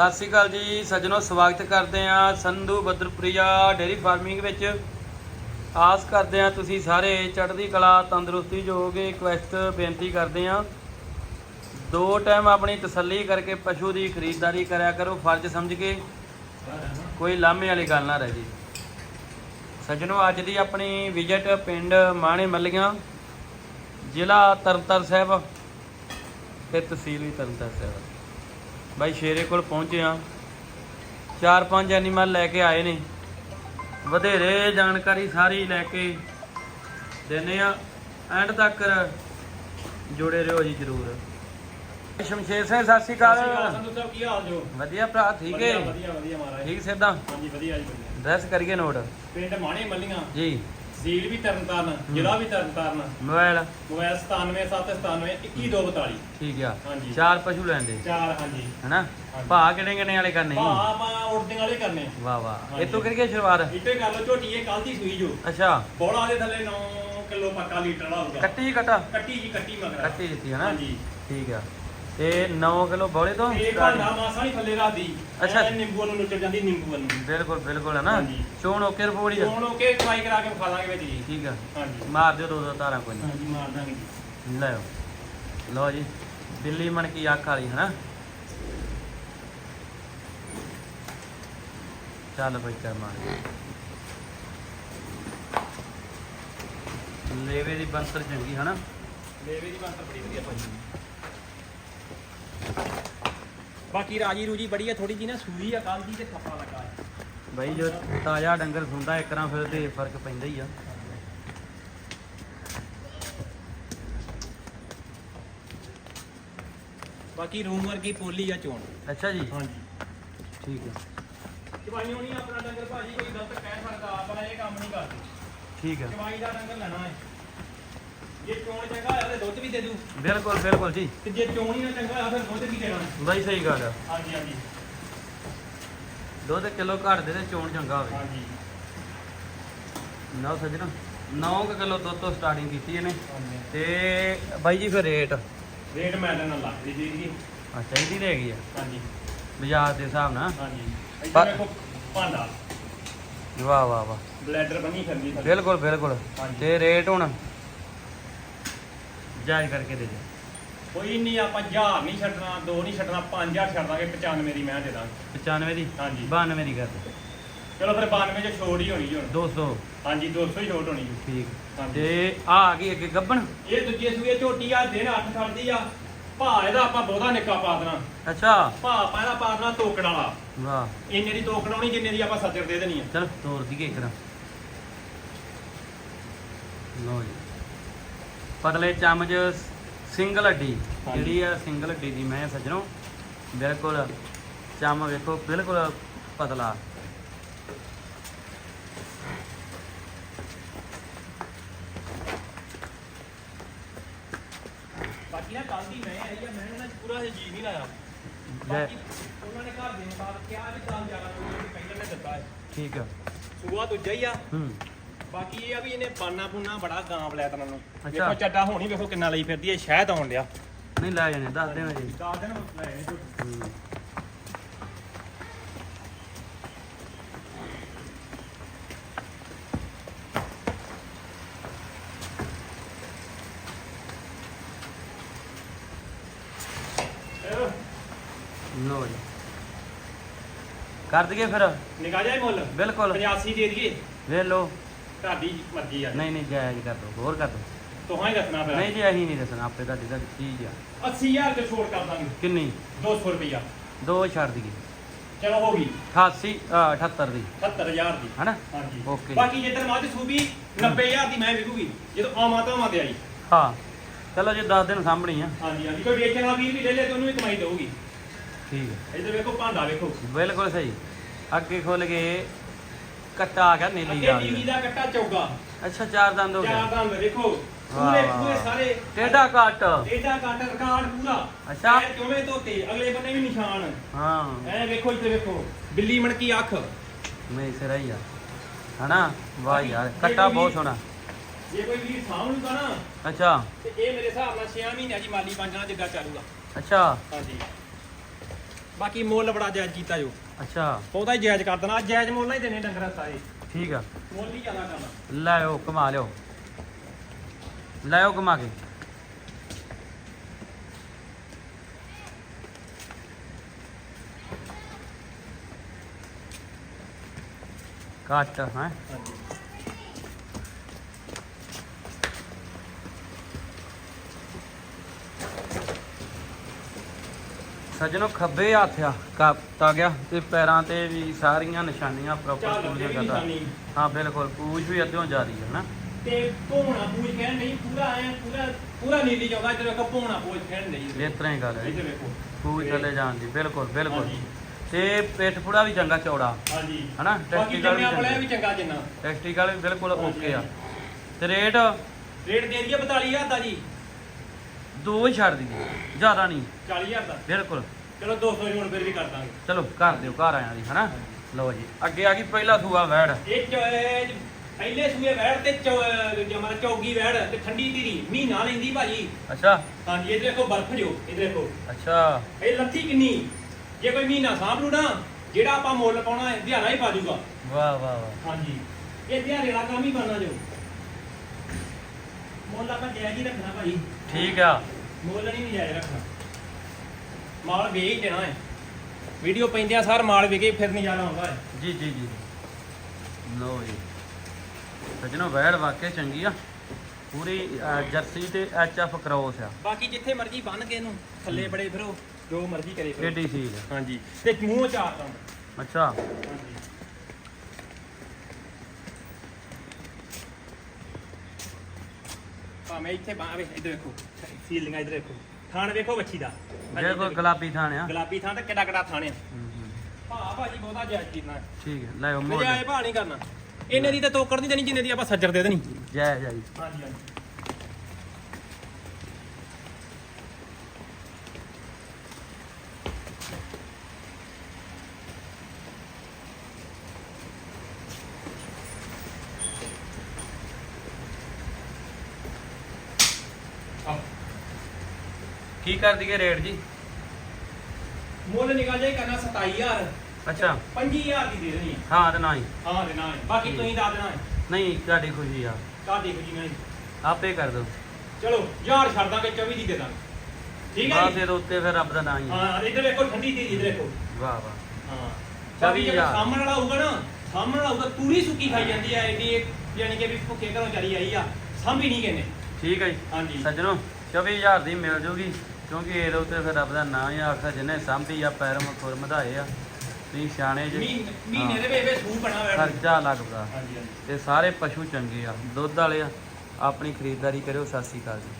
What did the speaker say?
ਸਤਿ ਸ਼੍ਰੀ ਅਕਾਲ ਜੀ, ਸੱਜਣੋ, ਸਵਾਗਤ ਕਰਦੇ ਆ ਸੰਧੂ ਬਦਰਪ੍ਰਿਆ ਡੇਰੀ ਫਾਰਮਿੰਗ ਵਿੱਚ। ਆਸ ਕਰਦੇ ਆ ਤੁਸੀਂ ਸਾਰੇ ਚੜ੍ਹਦੀ ਕਲਾ, ਤੰਦਰੁਸਤੀ ਜੋ ਹੋਗੇ ਰਿਕਵੈਸਟ ਬੇਨਤੀ ਕਰਦੇ ਆ ਦੋ ਟਾਈਮ ਆਪਣੀ ਤਸੱਲੀ ਕਰਕੇ ਪਸ਼ੂ ਦੀ ਖਰੀਦਦਾਰੀ ਕਰਿਆ ਕਰੋ, ਫਰਜ਼ ਸਮਝ ਕੇ। ਕੋਈ ਲਾਮੇ ਵਾਲੀ ਗੱਲ ਨਾ ਰਹਿ ਜੀ। ਸੱਜਣੋ, ਅੱਜ ਦੀ ਆਪਣੀ ਵਿਜ਼ਿਟ ਪਿੰਡ ਮਾਣੇ ਮੱਲੀਆਂ, ਜ਼ਿਲ੍ਹਾ ਤਰਨਤਾਰਨ ਸਾਹਿਬ ਤੇ ਤਹਿਸੀਲ ਵੀ ਤਰਨਤਾਰਨ ਸਾਹਿਬ। ਬਾਈ ਸ਼ੇਰੇ ਕੋਲ ਪਹੁੰਚੇ ਆ ਚਾਰ ਪੰਜ ਐਨੀਮਲ ਲੈ ਕੇ ਆਏ ਨੇ। ਵਧੇਰੇ ਜਾਣਕਾਰੀ ਸਾਰੀ ਲੈ ਕੇ ਦਿੰਨੇ ਆ ਐਂਡ ਤੱਕ ਜੁੜੇ ਰਹੋ ਜੀ ਜਰੂਰ। ਸ਼ਮਸ਼ੇਰ ਸਿੰਘ ਸਤਿ ਸ਼੍ਰੀ ਅਕਾਲ। ਸੰਧੂ ਸਾਹਿਬ ਕੀ ਹਾਲ ਜੋ? ਵਧੀਆ ਭਰਾ ਠੀਕ ਹੈ? ਵਧੀਆ ਵਧੀਆ ਮਹਾਰਾਜ। ਠੀਕ ਸਿੱਧਾ? ਹਾਂਜੀ ਵਧੀਆ ਜੀ ਡਰੈਸ ਕਰੀਏ ਨੋਟ। ਪਿੰਡ ਮਾਣੇ ਮੱਲੀਆਂ। ਜੀ। ਸੀਲ ਵੀ ਤਰਨਤਾਰਨ ਜ਼ਿਲ੍ਹਾ ਵੀ ਤਰਨਤਾਰਨ ਮੋਬਾਈਲ ਮੋਬਾਈਲ 97797 21242 ਠੀਕ ਆ। ਹਾਂਜੀ। ਚਾਰ ਪਸ਼ੂ ਲੈਂਦੇ ਚਾਰ ਹਾਂਜੀ। ਹਨਾ। ਭਾ ਕਿਹੜੇ ਕਿਹੜੇ ਵਾਲੇ ਕਰਨੇ ਭਾ ਆਪਾਂ ਉੜਦੇ ਵਾਲੇ ਕਰਨੇ। ਵਾਹ ਵਾਹ। ਹਾਂਜੀ। ਇਹ ਤੋਂ ਕਰੀਏ ਸ਼ੁਰੂਆਤ? ਇੱਥੇ ਕਰ ਲਓ ਝੋਟੀ ਇਹ ਕੱਲ ਦੀ ਸੂਈ ਜੋ। ਅੱਛਾ। ਬੋਲਾ ਦੇ ਥੱਲੇ 9 ਕਿਲੋ ਪੱਕਾ ਲੀਟਰ ਵਾਲਾ ਹੋਊਗਾ। ਕੱਟੀ ਕਟਾ? ਕੱਟੀ ਜੀ ਕੱਟੀ ਮਗਰ। ਕੱਟੀ ਦਿੱਤੀ ਹਨਾ? ਹਾਂਜੀ। ਠੀਕ ਆ। ਤੇ 9 ਕਿਲੋ ਬੋਲੇ ਤੋਂ ਇਹ ਭਾਂਡਾ ਮਾਸਾ ਨਹੀਂ ਥੱਲੇ ਰਾਦੀ ਅੱਛਾ। ਨਿੰਬੂ ਨੂੰ ਨੁੱਚੜ ਜਾਂਦੀ ਨਿੰਬੂ ਨੂੰ ਬਿਲਕੁਲ ਬਿਲਕੁਲ ਹੈ ਨਾ। ਹਾਂਜੀ। ਚੋਣ ਓਕੇ ਰਿਪੋਰਟ ਹੀ ਆ। ਹੁਣ ਓਕੇ ਟਰਾਈ ਕਰਾ ਕੇ ਖਾ ਲਾਂਗੇ ਵਿੱਚ ਜੀ। ਠੀਕ ਆ। ਹਾਂਜੀ। ਮਾਰ ਦਿਓ ਦੋ ਦੋ ਧਾਰਾਂ ਕੋਈ ਹਾਂਜੀ ਮਾਰ ਦਾਂਗੇ ਜੀ। ਲੈ ਲਓ ਜੀ ਦਿੱਲੀ ਮਣ ਕੀ ਅੱਖ ਵਾਲੀ ਹਨਾ ਚੱਲ ਬਈ ਕਰ ਮਾਰ। ਲੇਵੇ ਦੀ ਬੰਤਰ ਚੰਗੀ ਹਨਾ ਲੇਵੇ ਦੀ ਬੰਤ ਬੜੀ ਵਧੀਆ ਭਾਜੀ। ਬਾਕੀ ਰਾਜੀ ਰੂਜੀ ਬੜੀ ਆ ਥੋੜੀ ਜੀ ਨਾ ਸੂਈ ਆ ਕੱਲ ਦੀ ਤੇ ਖੱਪਾ ਲੱਗਾ ਬਈ ਜੋ ਤਾਜ਼ਾ ਡੰਗਰ ਸੁੰਦਾ ਇੱਕ ਰਾਂ ਫਿਰ ਤੇ ਫ਼ਰਕ ਪੈਂਦਾ ਹੀ ਆ। ਬਾਕੀ ਰੂਮ ਵਰਗੀ ਪੋਲੀ ਆ ਚੋਣ। ਅੱਛਾ ਜੀ। ਹਾਂਜੀ। ਠੀਕ ਹੈ ਚਵਾਈ ਹੋਣੀ ਆਪਣਾ ਡੰਗਰ ਭਾਜੀ ਕੋਈ ਗਲਤ ਕਹਿ ਸਕਦਾ ਆਪਣਾ ਇਹ ਕੰਮ ਨਹੀਂ ਕਰਦੇ। ਠੀਕ ਹੈ ਚਵਾਈ ਦਾ ਡੰਗਰ ਲੈਣਾ ਹੈ। ਜੇ ਚੋਣ ਚੰਗਾ ਹੋਇਆ ਤੇ ਦੁੱਧ ਵੀ ਦੇ ਦੂ ਬਿਲਕੁਲ ਬਿਲਕੁਲ ਜੀ। ਤੇ ਜੇ ਚੋਣ ਹੀ ਨਾ ਚੰਗਾ ਹੋਇਆ ਫਿਰ ਦੁੱਧ ਵੀ ਦੇਣਾ। ਬਈ ਸਹੀ ਗੱਲ ਆ। ਹਾਂਜੀ ਹਾਂਜੀ। ਦੁੱਧ ਕਿਲੋ ਘੱਟ ਦੇ ਤੇ ਚੋਣ ਚੰਗਾ ਹੋਵੇ। ਹਾਂਜੀ। ਨਾ ਸੱਜਣਾ 9 ਕਿਲੋ ਦੁੱਧ ਤੋਂ ਸਟਾਰਟਿੰਗ ਕੀਤੀ ਇਹਨੇ। ਹਾਂਜੀ। ਤੇ ਬਾਈ ਜੀ ਫਿਰ ਰੇਟ? ਰੇਟ ਮੈਂ ਦੇਣਾ ਲੱਗ ਜੀ ਜੀ। ਆ ਚਾਹੀਦੀ ਰਹਿ ਗਈ ਆ। ਹਾਂਜੀ। ਬਾਜ਼ਾਰ ਦੇ ਹਿਸਾਬ ਨਾਲ। ਹਾਂਜੀ। ਇੱਥੇ ਵੇਖੋ ਭਾਂਡਾ। ਵਾਹ ਵਾਹ ਵਾਹ। ਬਲੈਡਰ ਬਣੀ ਫਿਰਦੀ ਥੱਲੇ। ਬਿਲਕੁਲ ਬਿਲਕੁਲ। ਹਾਂਜੀ। ਤੇ ਰੇਟ ਹੁਣ? ਜਾਇਜ਼ ਕਰਕੇ ਦੇ ਦੇ। ਕੋਈ ਨਹੀਂ ਆਪਾਂ 1000 ਨਹੀਂ ਛੱਡਣਾ 2 ਨਹੀਂ ਛੱਡਣਾ 5000 ਛੱਡ ਦਾਂਗੇ 95 ਦੀ ਮੈਂ ਦੇ ਦਾਂਗੇ। 95 ਦੀ? ਹਾਂਜੀ। 92 ਦੀ ਕਰ ਦੇ। ਚਲੋ ਫਿਰ 92 ਚ ਛੋੜ ਹੀ ਹੋਣੀ ਜੀ ਹੁਣ। 200 ਹਾਂਜੀ 200 ਹੀ ਛੋਟ ਹੋਣੀ ਜੀ। ਠੀਕ। ਹਾਂਜੀ। ਤੇ ਆ ਆ ਗਈ ਅੱਗੇ ਗੱਬਣ। ਇਹ ਦੂਜੇ ਸੂਏ ਝੋਟੀ ਆ ਦਿਨ 8 ਛੱਡਦੀ ਆ। ਭਾ ਇਹਦਾ ਆਪਾਂ ਬਹੁਤਾ ਨਿੱਕਾ ਪਾ ਦੇਣਾ। ਅੱਛਾ। ਭਾ ਆਪਾਂ ਇਹਦਾ ਪਾ ਦੇਣਾ ਤੋਕੜ ਵਾਲਾ। ਵਾਹ। ਇੰਨੇ ਦੀ ਤੋਕੜ ਆਉਣੀ ਜਿੰਨੇ ਦੀ ਆਪਾਂ ਸੱਜਰ ਦੇ ਦੇਣੀ ਆ। ਚਲ ਤੋਰ ਦੀਏ ਇੱਕ ਨਾ। ਲੋ ਜੀ। ਪਤਲੇ ਚਮਚ ਸਿੰਗਲ ਹੱਡੀ ਹਾਂਜੀ। ਜਿਹੜੀ ਆ ਸਿੰਗਲ ਹੱਡੀ ਦੀ ਮੈਂ ਸੱਜਣੋ ਬਿਲਕੁਲ ਚਮ ਵੇਖੋ ਬਿਲਕੁਲ ਪਤਲਾ। ਬਾਕੀ ਨਾ ਕੱਲ ਦੀ ਮੈਂ ਆਈ ਆ ਮੈਂ ਇਹਨਾਂ 'ਚ ਪੂਰਾ ਜੀ ਨਹੀਂ ਲਾਇਆ। ਬਾਕੀ ਉਹਨਾਂ ਨੇ ਘਰ ਦੇ ਮੁਤਾਬਕ ਕਿਹਾ ਵੀ ਚੱਲ ਜ਼ਿਆਦਾ ਕੋਈ ਪਹਿਲਾਂ ਨੇ ਦਿੱਤਾ ਹੈ। ਠੀਕ ਆ। ਸੂਆ ਦੂਜਾ ਹੀ ਆ। ਹੂੰ। ਬਾਕੀ ਇਹ ਆ ਵੀ ਇਹਨੇ ਬਾਨਾ ਬੁਨਾ ਬੜਾ ਗਾਂਵ ਲੈ ਤਨਾਂ ਨੂੰ। ਵੇਖੋ ਚੱਡਾ ਹੋਣੀ ਵੇਖੋ ਕਿੰਨਾ ਲਈ ਫਿਰਦੀ ਹੈ ਸ਼ਹਿਦ ਆਉਣ ਲਿਆ ਨਹੀਂ ਲੈ ਜਾਣੇ ਦੱਸ ਦੇਣਾ ਜੀ। ਦਸ ਦਿਨ ਲੈ। ਇਹ ਲੋ ਜੀ। ਕਰ ਦਈਏ ਫਿਰ। ਨਿਕਾ ਜਾਏ ਮੁੱਲ? ਬਿਲਕੁਲ। 85 ਦੇ ਦਈਏ। ਵੇਖ ਲਓ। ਤੁਹਾਡੀ ਮਰਜ਼ੀ ਆ। ਨਹੀਂ ਨਹੀਂ ਜਾਇਜ਼ ਕਰ ਦੋ ਹੋਰ ਕਰ ਦੋ ਤੁਹਾਂ ਹੀ ਦੱਸਣਾ ਪਿਆ ਨਹੀਂ ਜੀ ਅਸੀਂ ਨਹੀਂ ਦੱਸਣਾ ਆਪੇ ਤੁਹਾਡੀ ਤੁਹਾਡੀ ਚੀਜ਼ ਆ। 80000 ਤੇ ਛੋੜ ਕਰ ਦਾਂਗੇ। ਕਿੰਨੀ? 200 ਰੁਪਇਆ ਦੋ ਛੱਡ ਦਈਏ। ਚਲੋ ਹੋ ਗਈ। 88 ਅ, 78 ਦੀ। 70000 ਦੀ। ਹਨਾ? ਹਾਂਜੀ। Okay। ਬਾਕੀ ਜਿੱਦਣ ਮੱਝ ਸੂਬੀ 90000 ਦੀ ਮੈਂ ਵਿਕੂਗੀ ਜਦੋਂ ਆਵਾਂ ਤਾਂ ਆਵਾਂ ਤੇ ਆਈ। ਹਾਂ। ਚਲੋ ਜੀ 10 ਦਿਨ ਸਾਹਮਣੀ ਆ। ਹਾਂਜੀ ਹਾਂਜੀ। ਕੋਈ ਵੇਚਣ ਵਾਲਾ ਵੀਰ ਵੀ ਲੈ ਲੈ ਤੇ ਉਹਨੂੰ ਵੀ ਕਮਾਈ ਦੇਊਗੀ। ਠੀਕ ਹੈ ਇੱਧਰ ਵੇਖੋ ਭਾਂਡਾ ਵੇਖੋ। ਬਿਲਕੁਲ ਸਹੀ। ਅੱਗੇ ਖੁੱਲ ਕੇ ਕੱਟਾ ਆ ਗਿਆ ਨੀਲੀ ਅੱਗੇ ਨੀਲੀ ਦਾ ਕੱਟਾ ਚੌਗਾ। ਅੱਛਾ ਚਾਰ ਦੰਦ ਹੋ ਚਾਰ ਗਿਆ ਦੰਦ ਵਾਹ, ਪੂਰੇ ਵਾਹ, ਪੂਰੇ ਵਾਹ। ਸਾਰੇ ਟੇਢਾ ਕੱਟ। ਇਹਦਾ ਕੱਟ ਰਿਕਾਰਡ ਪੂਰਾ। ਅੱਛਾ। ਪੈਰ ਚੋਵੇਂ ਧੋਤੇ? ਅਗਲੇ ਬੰਨੇ ਵੀ ਨਿਸ਼ਾਨ। ਹਾਂ। ਐ ਵੇਖੋ ਇੱਥੇ ਵੇਖੋ। ਬਿੱਲੀ ਮਣਕੀ ਅੱਖ। ਨਹੀਂ ਸਿਰਾ ਹੀ ਆ। ਹਨਾ? ਵਾਹ ਯਾਰ ਕੱਟਾ ਬਹੁਤ ਸੋਹਣਾ। ਜੇ ਕੋਈ ਵੀਰ ਸਾਂਭ ਲੂਗਾ ਨਾ ਅੱਛਾ। ਤੇ ਇਹ ਮੇਰੇ ਹਿਸਾਬ ਨਾਲ 6 ਮਹੀਨਿਆਂ ਦੀ ਮਾਲੀ ਬਣ ਜਾਣਾ ਜਿੱਦਾਂ ਚੱਲੂਗਾ। ਅੱਛਾ। ਹਾਂਜੀ। ਬਾਕੀ ਮੁੱਲ ਬੜਾ ਜਾਇਜ਼ ਕੀਤਾ ਜੋ। ਅੱਛਾ। ਬਹੁਤਾ ਹੀ ਜਾਇਜ਼ ਕਰ ਦੇਣਾ। ਜਾਇਜ਼ ਮੁੱਲ ਹੀ ਦੇਣੇ ਡੰਗਰਾਂ ਸਾਰੇ। ਠੀਕ ਆ। ਮੁੱਲ ਹੀ ਜ਼ਿਆਦਾ ਕਰਨਾ। ਲੈ ਆਓ ਕਮਾ ਲਿਓ। ਲੈ ਆਓ ਕਮਾ ਕੇ। ਕੱਟ ਹੈ? ਹਾਂਜੀ। ਸੱਜਣੋ ਖੱਬੇ ਹੱਥ ਆ ਕੱਪਤਾ ਗਿਆ ਤੇ ਪੈਰਾਂ ਤੇ ਵੀ ਸਾਰੀਆਂ ਨਿਸ਼ਾਨੀਆਂ ਪ੍ਰੋਪਰ ਵੀ ਕਰਦਾ ਨਿਸ਼ਾਨੀ। ਹਾਂ ਬਿਲਕੁਲ ਪੂਛ ਵੀ ਅੱਧਿਓਂ ਜਾ ਰਹੀ ਹੈ ਨਾ ਤੇ ਭੋਣਾ ਪੂਛ ਕਹਿਣ ਨਹੀਂ ਪੂਰਾ ਐ ਪੂਰਾ ਪੂਰਾ ਨੀਲੀ ਚਾਹੁੰਦਾ ਇੱਧਰ ਵੇਖੋ ਭੋਣਾ ਪੂਛ ਕਹਿਣ ਨਹੀਂ ਇਸ ਤਰ੍ਹਾਂ ਹੀ ਗੱਲ ਹੈ ਵੇਖੋ। ਪੂਛ ਥੱਲੇ ਜਾਣ ਦੀ ਬਿਲਕੁਲ ਬਿਲਕੁਲ। ਹਾਂਜੀ। ਤੇ ਪਿੱਠ ਪੂੜਾ ਵੀ ਚੰਗਾ ਚੌੜਾ। ਹਾਂਜੀ। ਹਨਾ? ਬਾਕੀ ਵੀ ਜੰਮਿਆ ਚੰਗੇ। ਵੀ ਚੰਗਾ ਜਿੰਨਾ। ਟੈਸਟੀਕਲ ਵੀ ਬਿਲਕੁਲ ਹਾਂਜੀ, ਓਕੇ ਆ। ਹਾਂਜੀ। ਤੇ ਰੇਟ? ਰੇਟ ਦੇ ਦਈਏ 42000 ਦਾ ਜੀ। ਦੋ ਹੀ ਛੱਡ ਦਈਏ। ਜ਼ਿਆਦਾ ਨਹੀਂ। 40000 ਦਾ। ਬਿਲਕੁਲ। ਚਲੋ 200 ਜੋੜ ਫਿਰ ਵੀ ਕਰ ਦਾਂਗੇ। ਚਲੋ ਘਰ ਦਿਓ ਘਰ ਆਇਆਂ ਦੀ ਹਨਾ? ਲਓ ਜੀ ਅੱਗੇ ਆ ਗਈ ਪਹਿਲਾ ਸੂਆ ਵੈੜ। ਇਹ ਚ- ਪਹਿਲੇ ਸੂਏ ਵੈੜ ਤੇ ਜਮਾ ਚੌਗੀ ਵੈੜ ਤੇ ਠੰਡੀ ਧੀਰੀ। ਮਹੀਨਾ ਲੈਂਦੀ ਭਾਜੀ। ਅੱਛਾ। ਹਾਂਜੀ ਇਹ ਦੇਖੋ ਬਰਫ ਜੋ ਇਹ ਦੇਖੋ। ਅੱਛਾ। ਇਹ ਲੱਥੀ ਕਿੰਨੀ? ਜੇ ਕੋਈ ਮਹੀਨਾ ਸਾਂਭ ਲੂ ਨਾ ਜਿਹੜਾ ਆਪਾਂ ਮੁੱਲ ਪਾਉਣਾ ਹੈ ਦਿਹਾੜਾ ਹੀ ਪਾ ਜੂਗਾ। ਵਾਹ ਵਾਹ ਵਾਹ। ਹਾਂਜੀ। ਇਹ ਦਿਹਾੜੇ ਵਾਲਾ ਕੰਮ ਹੀ ਕਰਨਾ ਜੋ। ਮੁੱਲ ਆਪਾਂ ਜਾਇਜ਼ ਹੀ ਰੱਖਣਾ ਭਾਜੀ ਠੀਕ ਆ। ਮੁੱਲ ਨਹੀਂ ਜਾਇਜ਼ ਰੱਖਣਾ। ਮਾਲ ਵੇਚ ਹੀ ਦੇਣਾ ਹੈ। ਵੀਡੀਓ ਪੈਂਦਿਆਂ ਸਾਰ ਮਾਲ ਵਿਕੇ ਫਿਰ ਨਜ਼ਾਰਾ ਆਉਂਦਾ ਹੈ। ਜੀ ਜੀ ਜੀ। ਲਓ ਜੀ। ਸੱਜਣੋ ਵੈੜ ਵਾਕਿਆ ਚੰਗੀ ਆ। ਪੂਰੀ ਅਹ, ਜਰਸੀ ਤੇ ਐਚ ਐਫ ਕ੍ਰੋਸ ਆ। ਬਾਕੀ ਜਿੱਥੇ ਮਰਜ਼ੀ ਬੰਨ ਕੇ ਇਹਨੂੰ ਥੱਲੇ ਬੜੇ ਫਿਰੋ ਜੋ ਮਰਜ਼ੀ ਕਰੇ ਫਿਰੋ। ਏਡੀ ਸੀਲ ਹਾਂਜੀ। ਤੇ ਮੂੰਹ ਚਾਰ ਤਾਂ ਅੱਛਾ। ਹਾਂਜੀ। ਭਾਵੇਂ ਇੱਥੇ ਬਾਹਰ ਇੱਧਰ ਵੇਖੋ। ਫੀਲਿੰਗਾਂ ਇੱਧਰ ਵੇਖੋ। ਥਾਣ ਵੇਖੋ ਵੱਛੀ ਦਾ। ਜੇ ਕੋਈ ਗੁਲਾਬੀ ਥਾਣ ਆ। ਗੁਲਾਬੀ ਥਾਂ ਤੇ ਕਿੱਡਾ ਕਿੱਡਾ ਥਾਣ ਆ। ਭਾ ਭਾਜੀ ਬਹੁਤਾ ਜਾਇਜ਼ ਕਰਨਾ ਠੀਕ ਹੈ ਲੈ ਆਓ ਮੋੜ ਮਜਾਏ ਭਾ ਨਹੀਂ ਕਰਨਾ। ਇਹਨੇ ਦੀ ਤਾਂ ਤੋਕੜ ਨਹੀਂ ਦੇਣੀ ਜਿੰਨੇ ਦੀ ਆਪਾਂ ਸੱਜਰ ਦੇ ਦੇਣੀ। ਜੈ ਜੈ ਜੀ। ਹਾਂਜੀ ਹਾਂਜੀ। ਕੀ ਕਰ ਦਈਏ ਰੇਟ ਜੀ? ਮੁੱਲ ਨਿਕਲ ਜਾਏ ਕਰਨਾ 27000 ਅੱਛਾ। 25000 ਦੀ ਦੇ ਦੇਣੀ ਹੈ। ਹਾਂ ਤੇ ਨਾ ਹੀ। ਹਾਂ ਦੇਣਾ ਹੈ। ਬਾਕੀ ਤੁਸੀਂ ਦੱਸ ਦੇਣਾ ਹੈ। ਨਹੀਂ ਤੁਹਾਡੀ ਖੁਸ਼ੀ ਆ। ਕਾ ਦੇਖੋ ਜੀ ਮੈਂ ਆਪੇ ਕਰ ਦੋ ਚਲੋ ਯਾਰ ਛੱਡ ਦਾਂਗੇ 24 ਦੀ ਦੇ ਦਾਂਗੇ। ਠੀਕ ਹੈ ਬਾਅਦ ਜੀ? ਦੇ ਉੱਤੇ ਫਿਰ ਰੱਬ ਦਾ ਨਾਂ ਹੀ ਆ। ਹਾਂ ਇੱਧਰ ਵੇਖੋ ਠੰਡੀ ਧੀਰੀ ਇੱਧਰ ਵੇਖੋ ਵਾਹ ਵਾਹ। ਹਾਂ। ਚੌਵੀ ਬਾਕੀ ਜਿਹੜਾ ਹਜ਼ਾਰ। ਸਾਹਮਣ ਵਾਲਾ ਹੋਊਗਾ ਨਾ ਸਾਹਮਣ ਵਾਲਾ ਹੋਊਗਾ ਪੂਰੀ ਸੁੱਕੀ ਖਾਈ ਜਾਂਦੀ ਹੈ ਐਡੀ ਯਾਨੀ ਕਿ ਵੀ ਭੁੱਖੇ ਘਰੋਂ ਚਲੀ ਆਈ ਆ। ਸਾਂਭੀ ਨਹੀਂ ਕਹਿੰਦੇ ਠੀਕ ਹੈ ਜੀ। ਹਾਂਜੀ। ਸੱਜਣੋ 24000 ਦੀ ਮਿਲ ਜੂਗੀ ਕਿਉਂਕਿ ਇਹਦੇ ਉੱਤੇ ਫਿਰ ਰੱਬ ਦਾ ਨਾਂ ਹੀ ਆਖਦਾ ਜਿਹਨੇ ਸਾਂਭੀ ਆ ਪੈਰ ਮਖੁਰ ਵਧਾਏ ਆ ਤੁਸੀਂ ਸਿਆਣੇ ਜੀ। ਮਹੀਨੇ ਦੇ ਵੇਵੇ ਸੂ ਬਣਾ ਵੈੜ ਖਰਚਾ ਲੱਗਦਾ। ਹਾਂਜੀ ਹਾਂਜੀ। ਤੇ ਸਾਰੇ ਪਸ਼ੂ ਚੰਗੇ ਆ ਦੁੱਧ ਵਾਲੇ ਆ ਆਪਣੀ ਖਰੀਦਦਾਰੀ ਕਰਿਓ ਸਤਿ ਸ਼੍ਰੀ ਅਕਾਲ ਜੀ।